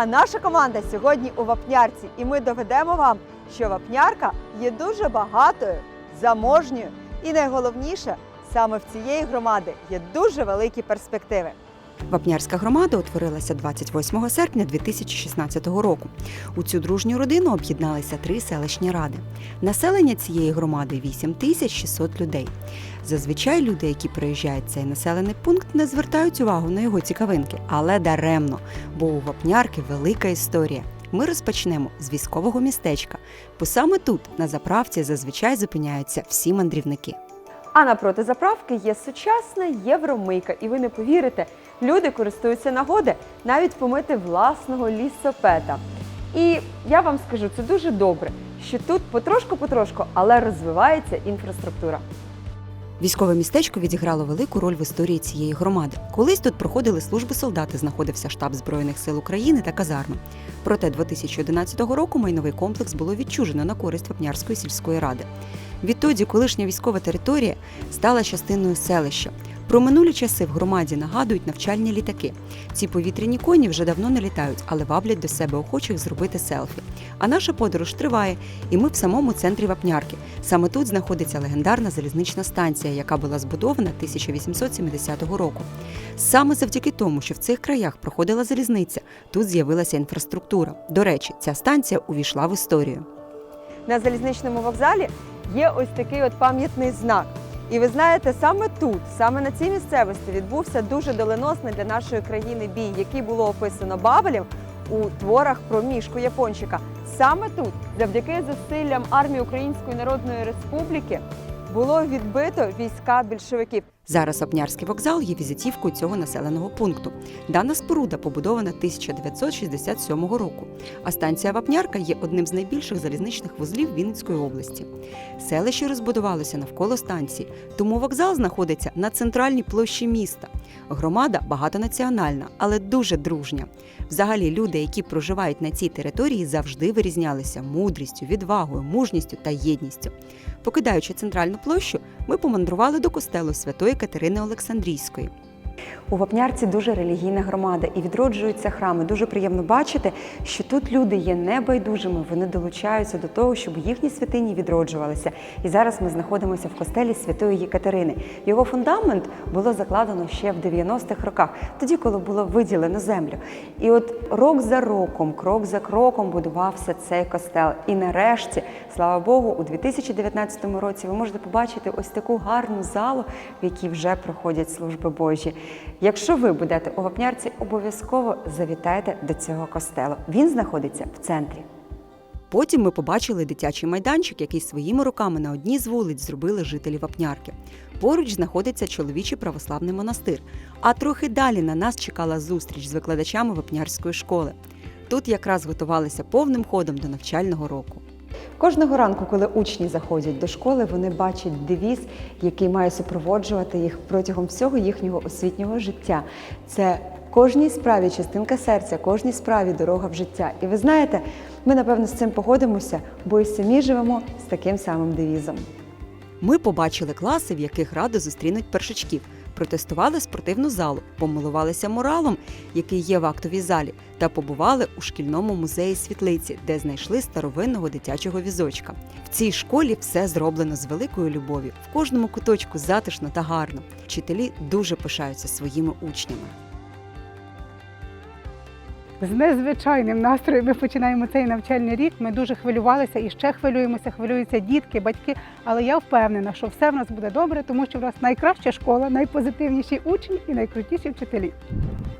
А наша команда сьогодні у Вапнярці, і ми доведемо вам, що Вапнярка є дуже багатою, заможньою, і найголовніше, саме в цієї громади є дуже великі перспективи. Вапнярська громада утворилася 28 серпня 2016 року. У цю дружню родину об'єдналися три селищні ради. Населення цієї громади 8600 людей. Зазвичай люди, які приїжджають в цей населений пункт, не звертають увагу на його цікавинки, але даремно, бо у Вапнярки велика історія. Ми розпочнемо з військового містечка, бо саме тут, на заправці, зазвичай зупиняються всі мандрівники. А напроти заправки є сучасна євромийка, і ви не повірите, люди користуються нагоди навіть помити власного лісопета. І я вам скажу, це дуже добре, що тут потрошку-потрошку, але розвивається інфраструктура. Військове містечко відіграло велику роль в історії цієї громади. Колись тут проходили служби солдати, знаходився штаб Збройних сил України та казарми. Проте 2011 року майновий комплекс було відчужено на користь Вапнярської сільської ради. Відтоді колишня військова територія стала частиною селища. Про минулі часи в громаді нагадують навчальні літаки. Ці повітряні коні вже давно не літають, але ваблять до себе охочих зробити селфі. А наша подорож триває, і ми в самому центрі Вапнярки. Саме тут знаходиться легендарна залізнична станція, яка була збудована 1870 року. Саме завдяки тому, що в цих краях проходила залізниця, тут з'явилася інфраструктура. До речі, ця станція увійшла в історію. На залізничному вокзалі є ось такий от пам'ятний знак. І ви знаєте, саме тут, саме на цій місцевості, відбувся дуже доленосний для нашої країни бій, який було описано Бабелем у творах про мішку Япончика. Саме тут, завдяки зусиллям армії Української Народної Республіки, було відбито війська більшовиків. Зараз Вапнярський вокзал є візитівкою цього населеного пункту. Дана споруда побудована 1967 року, а станція Вапнярка є одним з найбільших залізничних вузлів Вінницької області. Селище розбудувалося навколо станції, тому вокзал знаходиться на центральній площі міста. Громада багатонаціональна, але дуже дружня. Взагалі, люди, які проживають на цій території, завжди вирізнялися мудрістю, відвагою, мужністю та єдністю. Покидаючи центральну площу, ми помандрували до костелу Святої Катерини Олександрійської. У Вапнярці дуже релігійна громада і відроджуються храми. Дуже приємно бачити, що тут люди є небайдужими. Вони долучаються до того, щоб їхні святині відроджувалися. І зараз ми знаходимося в костелі Святої Єкатерини. Його фундамент було закладено ще в 90-х роках, тоді, коли було виділено землю. І от рок за роком, крок за кроком будувався цей костел. І нарешті, слава Богу, у 2019 році ви можете побачити ось таку гарну залу, в якій вже проходять служби Божі. Якщо ви будете у Вапнярці, обов'язково завітайте до цього костелу. Він знаходиться в центрі. Потім ми побачили дитячий майданчик, який своїми руками на одній з вулиць зробили жителі Вапнярки. Поруч знаходиться чоловічий православний монастир. А трохи далі на нас чекала зустріч з викладачами Вапнярської школи. Тут якраз готувалися повним ходом до навчального року. Кожного ранку, коли учні заходять до школи, вони бачать девіз, який має супроводжувати їх протягом всього їхнього освітнього життя. Це кожній справі частинка серця, кожній справі дорога в життя. І ви знаєте, ми напевно з цим погодимося, бо і самі живемо з таким самим девізом. Ми побачили класи, в яких радо зустрінуть першачків. Протестували спортивну залу, помилувалися муралом, який є в актовій залі, та побували у шкільному музеї світлиці, де знайшли старовинного дитячого візочка. В цій школі все зроблено з великою любов'ю. В кожному куточку затишно та гарно. Вчителі дуже пишаються своїми учнями. З незвичайним настроєм ми починаємо цей навчальний рік. Ми дуже хвилювалися і ще хвилюємося, хвилюються дітки, батьки. Але я впевнена, що все в нас буде добре, тому що в нас найкраща школа, найпозитивніші учні і найкрутіші вчителі.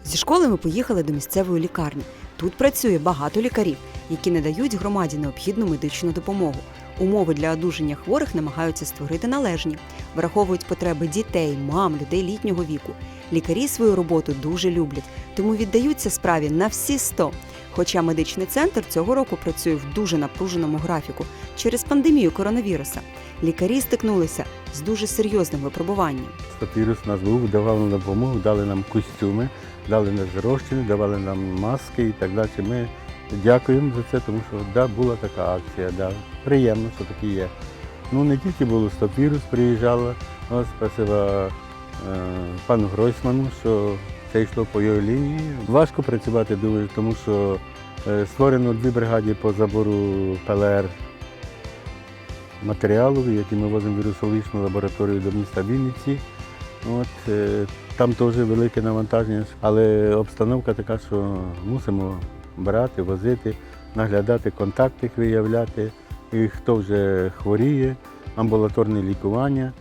Зі школи ми поїхали до місцевої лікарні. Тут працює багато лікарів, які надають громаді необхідну медичну допомогу. Умови для одужання хворих намагаються створити належні, враховують потреби дітей, мам, людей літнього віку. Лікарі свою роботу дуже люблять, тому віддаються справі на всі 100. Хоча медичний центр цього року працює в дуже напруженому графіку через пандемію коронавіруса. Лікарі стикнулися з дуже серйозним випробуванням. Папірус нас був, давав нам допомогу, дали нам костюми, дали нам зрощини, давали нам маски і так далі. Ми дякуємо за це, тому що да, була така акція. Да. Приємно, що такі є. Ну не тільки було Стопірус приїжджала, спасибо пану Гройсману, що Це йшло по його лінії. Важко працювати дуже, тому що е, створено дві бригади по забору ПЛР матеріалу, які ми возимо в вірусологічну лабораторію до міста Вінниці. От, е, там теж велике навантаження, але обстановка така, що мусимо брати, возити, наглядати, контакти виявляти, і хто вже хворіє, амбулаторне лікування.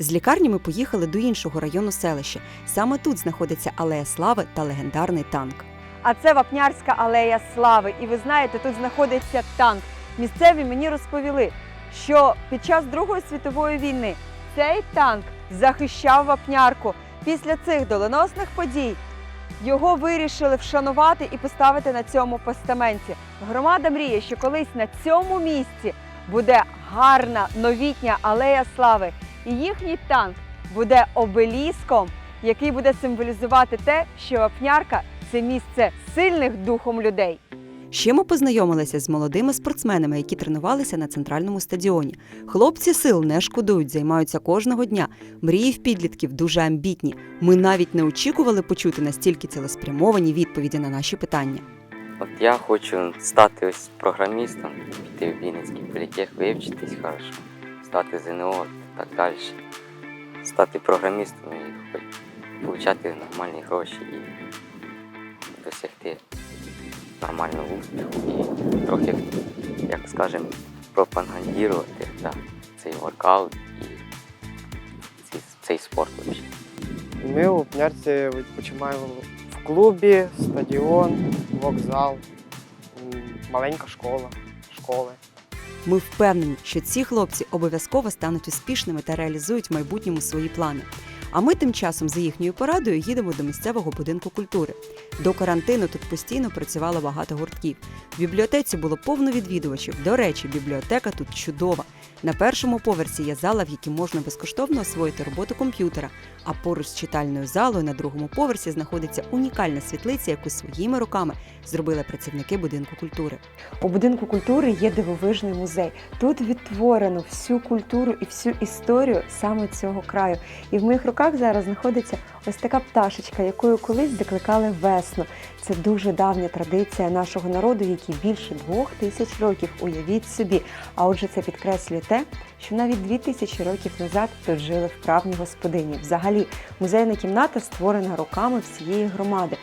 З лікарні ми поїхали до іншого району селища. Саме тут знаходиться алея слави та легендарний танк. А це Вапнярська алея слави. І ви знаєте, тут знаходиться танк. Місцеві мені розповіли, що під час Другої світової війни цей танк захищав Вапнярку. Після цих доленосних подій його вирішили вшанувати і поставити на цьому постаменті. Громада мріє, що колись на цьому місці буде гарна новітня алея слави, і їхній танк буде обеліском, який буде символізувати те, що Вапнярка це місце сильних духом людей. Ще ми познайомилися з молодими спортсменами, які тренувалися на центральному стадіоні. Хлопці сил не шкодують, займаються кожного дня. Мрії в підлітків дуже амбітні. Ми навіть не очікували почути настільки цілеспрямовані відповіді на наші питання. От я хочу стати ось програмістом, піти в Вінницький політех, вивчитись хорошо, стати ЗНО так далі. Стати програмістом і отримати нормальні гроші і досягти нормального успіху і трохи, як скажемо, пропагандувати да, цей воркаут і цей, цей спорт. Ми у Пнярці відпочиваємо в клубі, стадіон, вокзал, маленька школа, школи. Ми впевнені, що ці хлопці обов'язково стануть успішними та реалізують в майбутньому свої плани. А ми тим часом за їхньою порадою їдемо до місцевого будинку культури. До карантину тут постійно працювало багато гуртків. В бібліотеці було повно відвідувачів. До речі, бібліотека тут чудова. На першому поверсі є зала, в якій можна безкоштовно освоїти роботу комп'ютера. А поруч з читальною залою на другому поверсі знаходиться унікальна світлиця, яку своїми руками зробили працівники будинку культури. У будинку культури є дивовижний музей. Тут відтворено всю культуру і всю історію саме цього краю. І в моїх руках зараз знаходиться ось така пташечка, якою колись закликали весну. Це дуже давня традиція нашого народу, який більше двох тисяч років. Уявіть собі. А отже, це підкреслює те, що навіть дві тисячі років назад тут жили вправні господині. Взагалі, музейна кімната створена руками всієї громади.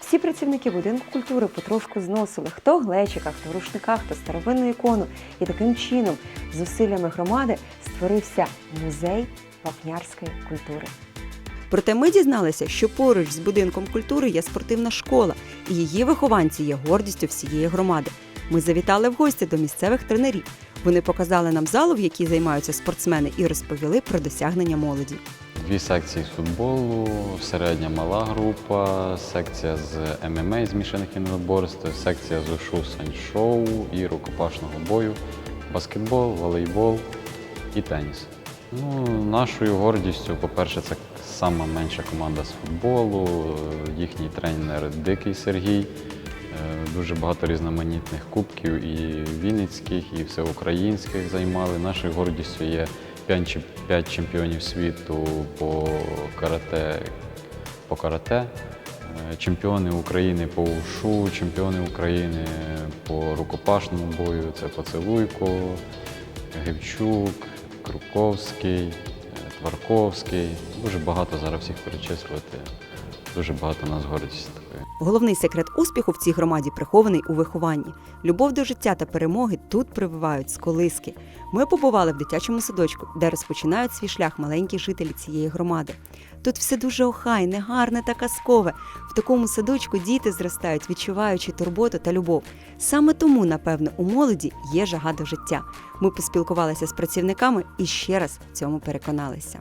Всі працівники будинку культури потрошку зносили хто в глечиках, хто в рушниках, хто старовинну ікону. І таким чином, зусиллями громади, створився музей вапнярської культури. Проте ми дізналися, що поруч з будинком культури є спортивна школа, і її вихованці є гордістю всієї громади. Ми завітали в гості до місцевих тренерів. Вони показали нам залу, в якій займаються спортсмени, і розповіли про досягнення молоді. Дві секції з футболу, середня мала група, секція з ММА змішаних єдиноборств, секція з ушу шоу і рукопашного бою, баскетбол, волейбол і теніс. Ну, нашою гордістю, по-перше, це сама менша команда з футболу, їхній тренер Дикий Сергій. Е, Дуже багато різноманітних кубків і вінницьких, і всеукраїнських займали. Нашою гордістю є 5 чемпіонів світу по карате, по карате, е, чемпіони України по ушу, чемпіони України по рукопашному бою. Це Поцелуйко, Гевчук, Круковський, е, Тварковський. Дуже багато зараз всіх перечислювати. Дуже багато у нас гордість такої. Головний секрет успіху в цій громаді прихований у вихованні. Любов до життя та перемоги тут прививають з колиски. Ми побували в дитячому садочку, де розпочинають свій шлях маленькі жителі цієї громади. Тут все дуже охайне, гарне та казкове. В такому садочку діти зростають, відчуваючи турботу та любов. Саме тому, напевно, у молоді є жага до життя. Ми поспілкувалися з працівниками і ще раз в цьому переконалися.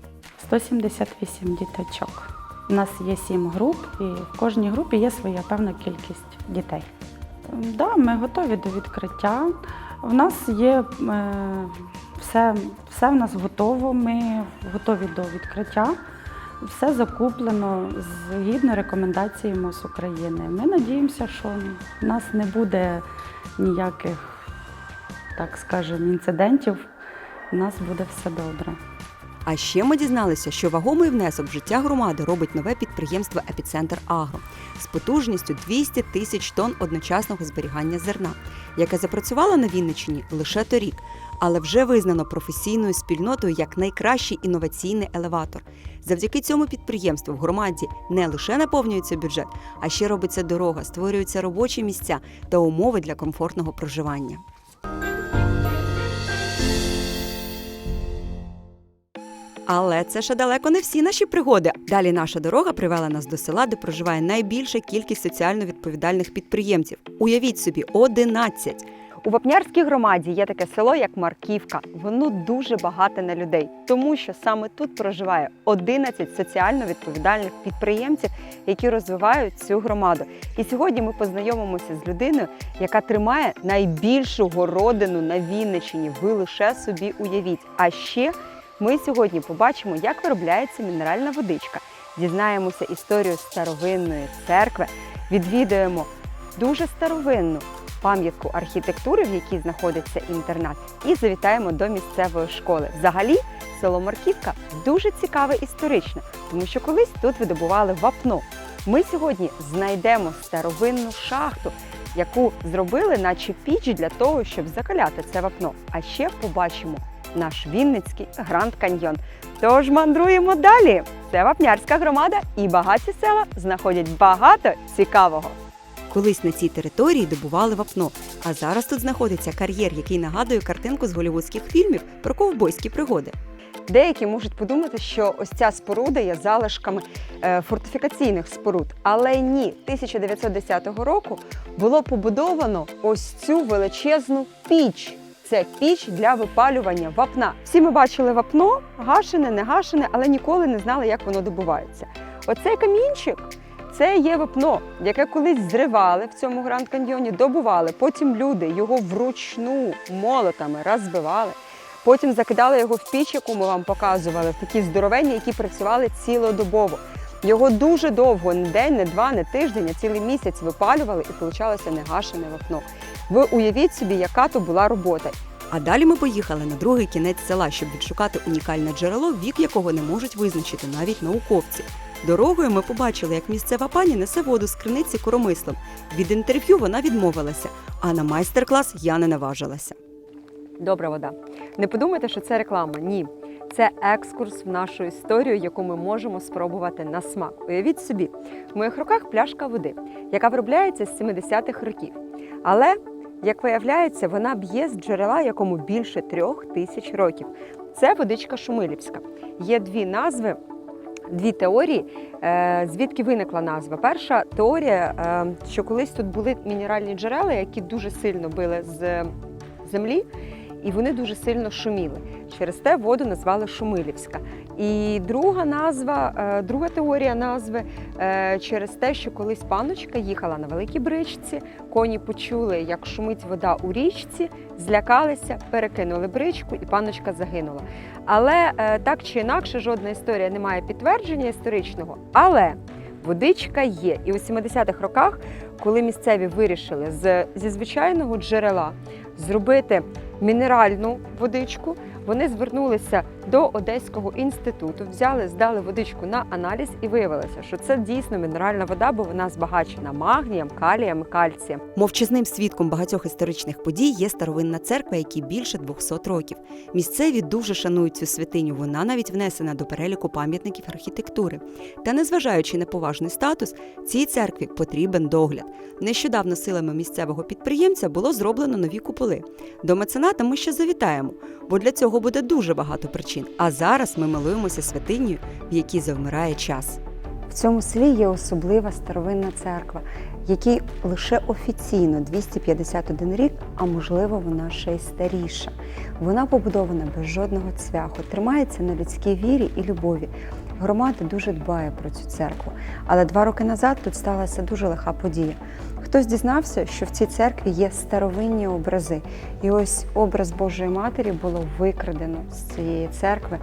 178 діточок. У нас є сім груп, і в кожній групі є своя певна кількість дітей. Да, ми готові до відкриття. У нас є е, все, все в нас готово. Ми готові до відкриття. Все закуплено згідно рекомендаціями з України. Ми надіємося, що в нас не буде ніяких, так скажемо, інцидентів. У нас буде все добре. А ще ми дізналися, що вагомий внесок в життя громади робить нове підприємство Епіцентр Агро з потужністю 200 тисяч тонн одночасного зберігання зерна, яке запрацювало на Вінниччині лише торік, але вже визнано професійною спільнотою як найкращий інноваційний елеватор. Завдяки цьому підприємству в громаді не лише наповнюється бюджет, а ще робиться дорога, створюються робочі місця та умови для комфортного проживання. Але це ще далеко не всі наші пригоди. Далі наша дорога привела нас до села, де проживає найбільша кількість соціально відповідальних підприємців. Уявіть собі, 11. У Вапнярській громаді є таке село, як Марківка. Воно дуже багате на людей, тому що саме тут проживає 11 соціально відповідальних підприємців, які розвивають цю громаду. І сьогодні ми познайомимося з людиною, яка тримає найбільшу городину на Вінниччині. Ви лише собі уявіть. А ще ми сьогодні побачимо, як виробляється мінеральна водичка. Дізнаємося історію старовинної церкви, відвідаємо дуже старовинну пам'ятку архітектури, в якій знаходиться інтернат, і завітаємо до місцевої школи. Взагалі, село Марківка дуже цікаве історично, тому що колись тут видобували вапно. Ми сьогодні знайдемо старовинну шахту, яку зробили, наче піч для того, щоб закаляти це вапно. А ще побачимо наш Вінницький Гранд Каньйон. Тож мандруємо далі. Це Вапнярська громада і багаті села знаходять багато цікавого. Колись на цій території добували вапно, а зараз тут знаходиться кар'єр, який нагадує картинку з голівудських фільмів про ковбойські пригоди. Деякі можуть подумати, що ось ця споруда є залишками е, фортифікаційних споруд. Але ні, 1910 року було побудовано ось цю величезну піч. Це піч для випалювання вапна. Всі ми бачили вапно, гашене, не гашене, але ніколи не знали, як воно добувається. Оцей камінчик це є вапно, яке колись зривали в цьому гранд каньйоні, добували. Потім люди його вручну молотами розбивали. Потім закидали його в піч, яку ми вам показували, в такі здоровенні, які працювали цілодобово. Його дуже довго, не день, не два, не тиждень, а цілий місяць випалювали і получалося негашене вапно. Ви уявіть собі, яка то була робота. А далі ми поїхали на другий кінець села, щоб відшукати унікальне джерело, вік якого не можуть визначити навіть науковці. Дорогою ми побачили, як місцева пані несе воду з криниці коромислом. Від інтерв'ю вона відмовилася, а на майстер-клас я не наважилася. Добра вода. Не подумайте, що це реклама. Ні. Це екскурс в нашу історію, яку ми можемо спробувати на смак. Уявіть собі, в моїх руках пляшка води, яка виробляється з 70-х років. Але, як виявляється, вона б'є з джерела, якому більше трьох тисяч років. Це водичка Шумилівська. Є дві назви. Дві теорії, е, звідки виникла назва. Перша теорія, е, що колись тут були мінеральні джерела, які дуже сильно били з землі, і вони дуже сильно шуміли. Через те воду назвали Шумилівська. І друга назва, е, друга теорія назви е, через те, що колись паночка їхала на великій бричці, коні почули, як шумить вода у річці, злякалися, перекинули бричку, і паночка загинула. Але е, так чи інакше, жодна історія не має підтвердження історичного. Але водичка є. І у 70-х роках, коли місцеві вирішили з, зі звичайного джерела зробити мінеральну водичку, вони звернулися до Одеського інституту, взяли, здали водичку на аналіз і виявилося, що це дійсно мінеральна вода, бо вона збагачена магнієм, калієм, кальцієм. Мовчазним свідком багатьох історичних подій є старовинна церква, якій більше 200 років. Місцеві дуже шанують цю святиню. Вона навіть внесена до переліку пам'ятників архітектури. Та незважаючи на поважний статус, цій церкві потрібен догляд. Нещодавно силами місцевого підприємця було зроблено нові куполи. До мецената ми ще завітаємо, бо для цього буде дуже багато причин. А зараз ми милуємося святинею, в якій завмирає час. В цьому селі є особлива старовинна церква, якій лише офіційно 251 рік, а можливо, вона ще й старіша. Вона побудована без жодного цвяху, тримається на людській вірі і любові. Громада дуже дбає про цю церкву. Але два роки назад тут сталася дуже лиха подія. Хтось дізнався, що в цій церкві є старовинні образи. І ось образ Божої Матері було викрадено з цієї церкви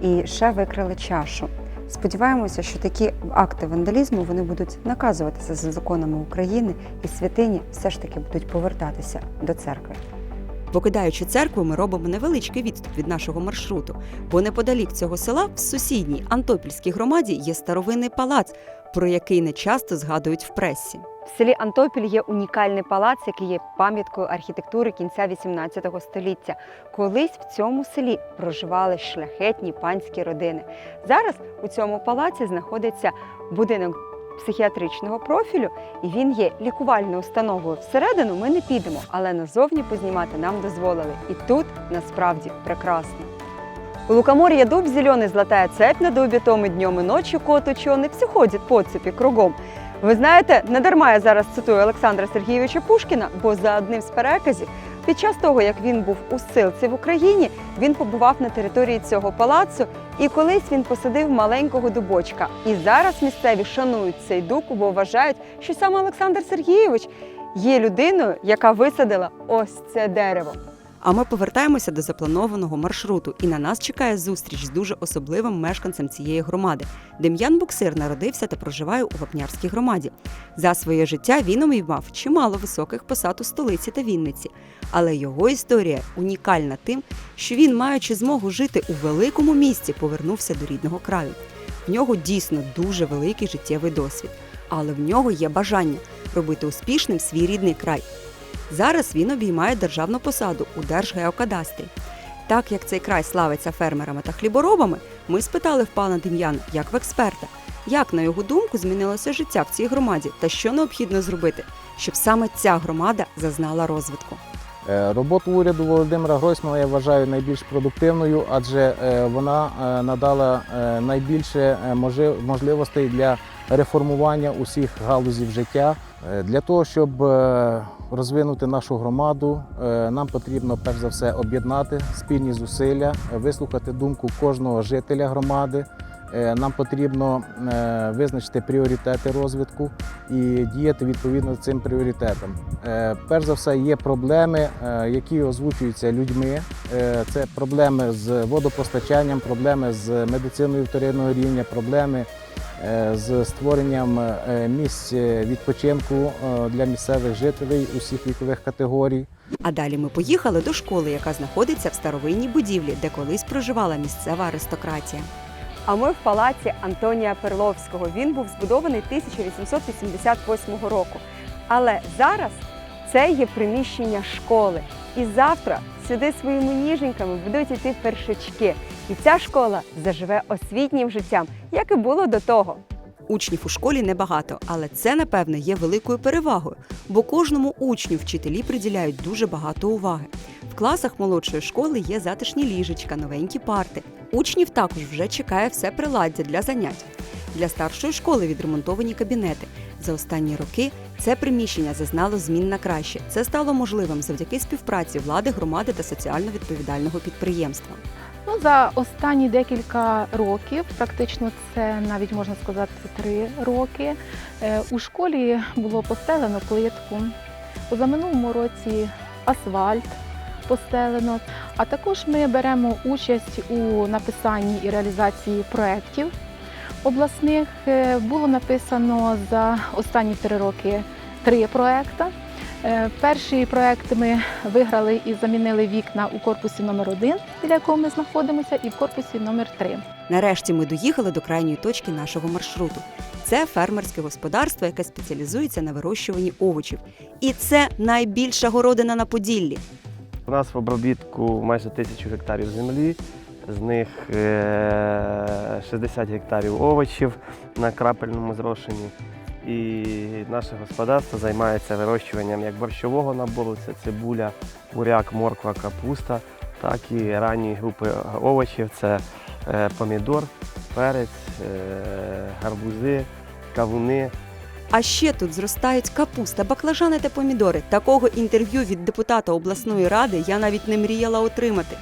і ще викрали чашу. Сподіваємося, що такі акти вандалізму вони будуть наказуватися за законами України, і святині все ж таки будуть повертатися до церкви. Покидаючи церкву, ми робимо невеличкий відступ від нашого маршруту, бо неподалік цього села в сусідній Антопільській громаді є старовинний палац, про який не часто згадують в пресі. В селі Антопіль є унікальний палац, який є пам'яткою архітектури кінця XVIII століття. Колись в цьому селі проживали шляхетні панські родини. Зараз у цьому палаці знаходиться будинок психіатричного профілю, і він є лікувальною установою. Всередину ми не підемо, але назовні познімати нам дозволили. І тут насправді прекрасно. У лукоморье дуб зеленый, золотая цепь на дубі, том днем, і ночі кот учений, всі ходять по цепі кругом. Ви знаєте, не дарма я зараз цитую Олександра Сергійовича Пушкіна, бо за одним з переказів, під час того, як він був у силці в Україні, він побував на території цього палацу, і колись він посадив маленького дубочка. І зараз місцеві шанують цей дуб, бо вважають, що саме Олександр Сергійович є людиною, яка висадила ось це дерево. А ми повертаємося до запланованого маршруту, і на нас чекає зустріч з дуже особливим мешканцем цієї громади. Дем'ян Буксир народився та проживає у Вапнярській громаді. За своє життя він обіймав чимало високих посад у столиці та Вінниці. Але його історія унікальна тим, що він, маючи змогу жити у великому місті, повернувся до рідного краю. В нього дійсно дуже великий життєвий досвід, але в нього є бажання робити успішним свій рідний край. Зараз він обіймає державну посаду у Держгеокадастрі. Так як цей край славиться фермерами та хліборобами, ми спитали в пана Дем'яна, як в експерта, як, на його думку, змінилося життя в цій громаді та що необхідно зробити, щоб саме ця громада зазнала розвитку. Е, Роботу уряду Володимира Гройсмана я вважаю найбільш продуктивною, адже е, вона е, надала найбільше можливостей для реформування усіх галузів життя. Для того, щоб розвинути нашу громаду, е, нам потрібно перш за все об'єднати спільні зусилля, вислухати думку кожного жителя громади. Е, Нам потрібно е, визначити пріоритети розвитку і діяти відповідно цим пріоритетам. Перш за все, є проблеми, які озвучуються людьми. Це проблеми з водопостачанням, проблеми з медициною вторинного рівня, проблеми з створенням е, місць відпочинку е, для місцевих жителей усіх вікових категорій. А далі ми поїхали до школи, яка знаходиться в старовинній будівлі, де колись проживала місцева аристократія. А ми в палаці Антонія Перловського. Він був збудований 1888 року. Але зараз це є приміщення школи. І завтра сюди своїми ніженьками будуть йти першачки. І ця школа заживе освітнім життям, як і було до того. Учнів у школі небагато, але це, напевне, є великою перевагою, бо кожному учню вчителі приділяють дуже багато уваги. В класах молодшої школи є затишні ліжечка, новенькі парти. Учнів також вже чекає все приладдя для занять. Для старшої школи відремонтовані кабінети. За останні роки це приміщення зазнало змін на краще. Це стало можливим завдяки співпраці влади, громади та соціально відповідального підприємства. Ну, за останні декілька років, практично це навіть можна сказати три роки, е, у школі було постелено плитку. За минулому році асфальт постелено. А також ми беремо участь у написанні і реалізації проєктів обласних. Е, Було написано за останні три роки три проекти. Е, Перший проект ми виграли і замінили вікна у корпусі номер 1 біля якого ми знаходимося, і в корпусі номер 3 Нарешті ми доїхали до крайньої точки нашого маршруту. Це фермерське господарство, яке спеціалізується на вирощуванні овочів. І це найбільша городина на Поділлі. У нас в обробітку майже тисячу гектарів землі, з них е, 60 гектарів овочів на крапельному зрошенні. І наше господарство займається вирощуванням як борщового набору, це цибуля, буряк, морква, капуста, так і ранньої групи овочів це е, помідор, перець, е, гарбузи, кавуни, А ще тут зростають капуста, баклажани та помідори. Такого інтерв'ю від депутата обласної ради я навіть не мріяла отримати.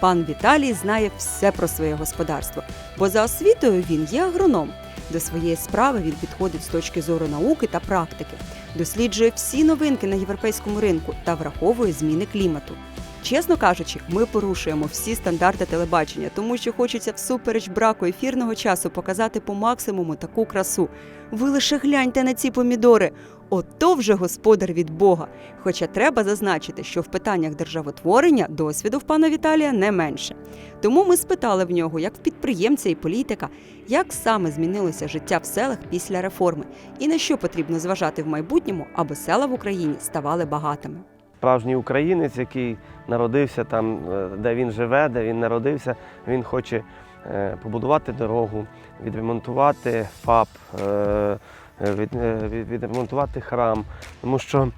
Пан Віталій знає все про своє господарство, бо за освітою він є агроном. До своєї справи він підходить з точки зору науки та практики, досліджує всі новинки на європейському ринку та враховує зміни клімату. Чесно кажучи, ми порушуємо всі стандарти телебачення, тому що хочеться всупереч браку ефірного часу показати по максимуму таку красу. Ви лише гляньте на ці помідори. Ото вже господар від Бога. Хоча треба зазначити, що в питаннях державотворення досвіду в пана Віталія не менше. Тому ми спитали в нього, як в підприємця і політика, як саме змінилося життя в селах після реформи, і на що потрібно зважати в майбутньому, аби села в Україні ставали багатими. Справжній українець, який народився там, е, де він живе, де він народився, він хоче е, побудувати дорогу, відремонтувати ФАП, е, відремонтувати храм. Тому що,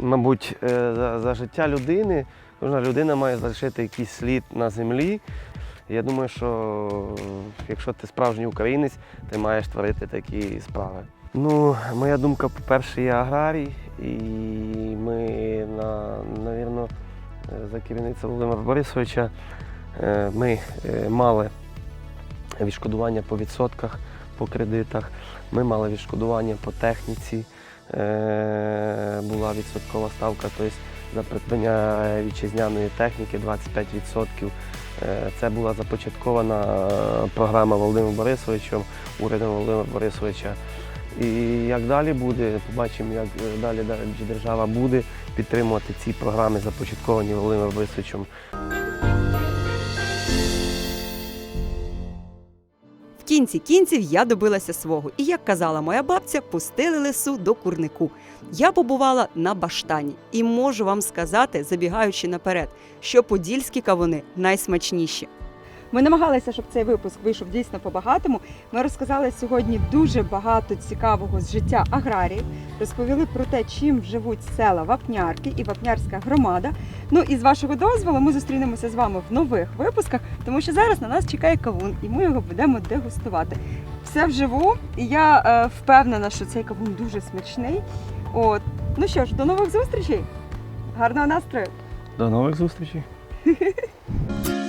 мабуть, е, за, за життя людини кожна людина має залишити якийсь слід на землі. Я думаю, що якщо ти справжній українець, ти маєш творити такі справи. Ну, моя думка, по-перше, я аграрій, і ми, на, навірно, за керівництва Володимира Борисовича е, ми е, мали відшкодування по відсотках, по кредитах, ми мали відшкодування по техніці, е, була відсоткова ставка, тобто за придбання вітчизняної техніки 25%. Е, Це була започаткована е, програма Володимиром Борисовичем, урядом Володимира Борисовича. І як далі буде, побачимо, як далі держава буде підтримувати ці програми, започатковані Володимиром Борисовичем. Кінці кінців я добилася свого, і як казала моя бабця, пустили лису до курнику. Я побувала на баштані і можу вам сказати, забігаючи наперед, що подільські кавуни найсмачніші. Ми намагалися, щоб цей випуск вийшов дійсно по-багатому. Ми розказали сьогодні дуже багато цікавого з життя аграріїв, розповіли про те, чим живуть села Вапнярки і Вапнярська громада. Ну і з вашого дозволу ми зустрінемося з вами в нових випусках, тому що зараз на нас чекає кавун, і ми його будемо дегустувати. Все вживу, і я е, впевнена, що цей кавун дуже смачний. От, ну що ж, до нових зустрічей! Гарного настрою! До нових зустрічей!